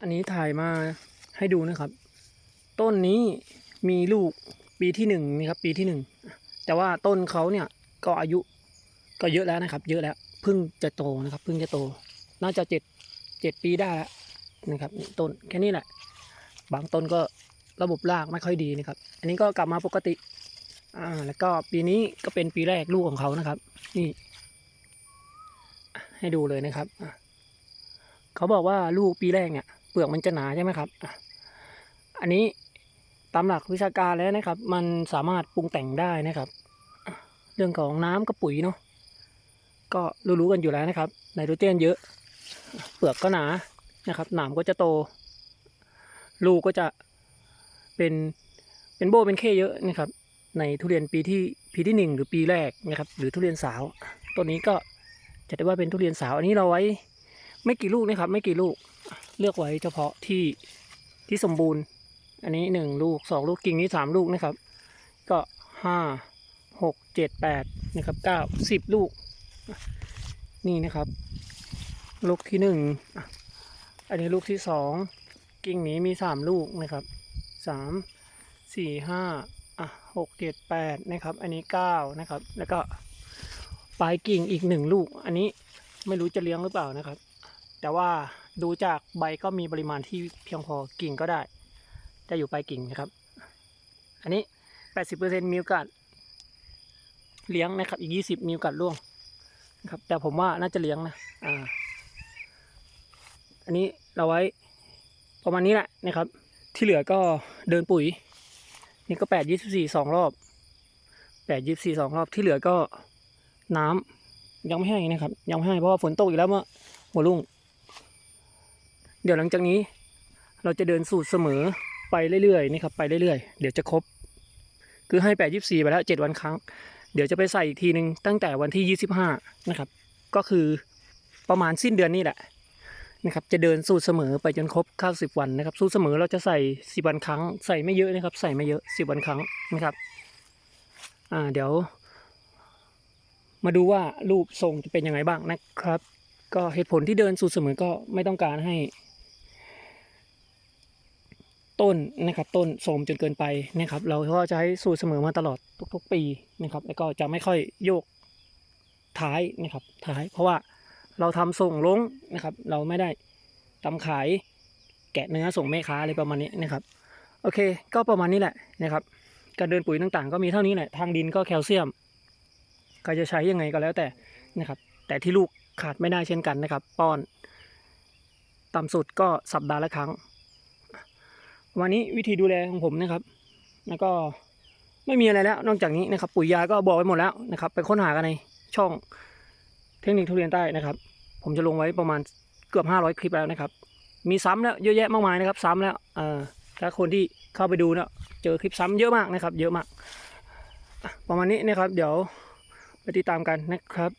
อันนี้ถ่ายมาให้ดูนะครับ ต้นนี้มีลูกปีที่หนึ่งนี่ครับปีที่หนึ่งแต่ว่าต้นเขาเนี่ยก็อายุก็เยอะแล้วนะครับ เยอะแล้วเพิ่งจะโตนะครับเพิ่งจะโต น่าจะเจ็ดเจ็ดปีได้แล้วนะครับต้นแค่นี้แหละ บางต้นก็ระบบรากไม่ค่อยดีนะครับ อันนี้ก็กลับมาปกติอ่าแล้วก็ปีนี้ก็เป็นปีแรกลูกของเขานะครับ นี่ ให้ดูเลยนะครับเขาบอกว่าลูกปีแรกเนี่ย เปลือกมันจะหนาใช่ไหมครับ อันนี้ตามหลักวิชาการแล้วนะครับ มันสามารถปรุงแต่งได้นะครับ เรื่องของน้ำกับปุ๋ยเนาะก็รู้ๆกันอยู่แล้วนะครับไนโตรเจนเยอะ เปลือกก็หนานะครับหนามก็จะโต ลูกก็จะเป็นเป็นโบเป็นเคเยอะนะครับ ในทุเรียนปีที่ปีที่หนึ่งหรือปีแรกนะครับ หรือทุเรียนสาวต้นนี้ก็จะได้ว่าเป็นทุเรียนสาว อันนี้เราไว้ไม่กี่ลูกนะครับ ไม่กี่ลูก เลือกไว้เฉพาะที่ที่สมบูรณ์ อันนี้หนึ่งลูกสองลูกกิ่งนี้สามลูกนะครับ ก็ห้าหกเจ็ดแปดนะครับเก้าสิบลูก นี่นะครับ ลูกที่หนึ่งอันนี้ลูกที่สองกิ่งนี้มีสามลูกนะครับสามสี่ห้าอะหกเจ็ดแปดนะครับ อันนี้เก้านะครับ แล้วก็ปลายกิ่งอีกหนึ่งลูก อันนี้ไม่รู้จะเลี้ยงหรือเปล่านะครับ แต่ว่า ดูจากใบก็มีปริมาณที่เพียงพอกิ่งก็ได้ จะอยู่ปลายกิ่งนะครับ อันนี้แปดสิบเปอร์เซ็นมีโอกาสเลี้ยงนะครับอีกยี่สิบมีโอกาสร่วงนะครับ แต่ผมว่าน่าจะเลี้ยงนะอ่าอันนี้เราไว้ประมาณนี้แหละนะครับ ที่เหลือก็เดินปุ๋ย นี่ก็แปดยี่สิบสี่สองรอบแปดยี่สิบสี่สองรอบที่เหลือก็น้ำยังไม่ให้นะครับ ยังไม่ให้เพราะว่าฝนตกอีกแล้วเมื่อหัวรุ่ง เดี๋ยวหลังจากนี้เราจะเดินสูตรเสมอไปเรื่อยๆนี่ครับไปเรื่อยๆ เดี๋ยวจะครบ คือให้แปดยี่สี่ไปแล้วเจ็ดวันครั้ง เดี๋ยวจะไปใส่อีกทีหนึ่งตั้งแต่วันที่ยี่สิบห้านะครับ ก็คือประมาณสิ้นเดือนนี้แหละนะครับจะเดินสูตรเสมอไปจนครบเก้าสิบวันนะครับ สูตรเสมอเราจะใส่สิบวันครั้ง ใส่ไม่เยอะนะครับ ใส่ไม่เยอะสิบวันครั้งนะครับอ่าเดี๋ยว มาดูว่ารูปทรงจะเป็นยังไงบ้างนะครับ ก็เหตุผลที่เดินสูตรเสมอก็ไม่ต้องการให้ ต้นนะครับต้นโทมจนเกินไปนะครับเราก็จะให้สูตรเสมอมาตลอดทุกๆ ปีนะครับแล้วก็จะไม่ค่อยโยกท้ายนะครับท้ายเพราะว่าเราทำส่งลงนะครับ เราไม่ได้ทำขายแกะเนื้อส่งแม่ค้าอะไรประมาณนี้นะครับ โอเค ก็ประมาณนี้แหละนะครับ การเดินปุ๋ยต่างๆ ก็มีเท่านี้แหละทางดินก็แคลเซียมใครจะใช้ยังไงก็แล้วแต่นะครับ แต่ที่ลูกขาดไม่ได้เช่นกันนะครับ ป้อนต่ำสุดก็สัปดาห์ละครั้ง วันนี้วิธีดูแลของผมนะครับ แล้วก็ไม่มีอะไรแล้ว นอกจากนี้นะครับ ปุ๋ยยาก็บอกไว้หมดแล้วนะครับ ไปค้นหากันในช่องเทคนิคทุเรียนใต้นะครับ ผมจะลงไว้ประมาณเกือบ 500 คลิปแล้วนะครับ มีซ้ำแล้วเยอะแยะมากมายนะครับ ซ้ำแล้วเออถ้าคนที่เข้าไปดูเนี่ยเจอคลิปซ้ำเยอะมากนะครับ เยอะมาก ประมาณนี้นะครับ เดี๋ยวไปติดตามกันนะครับ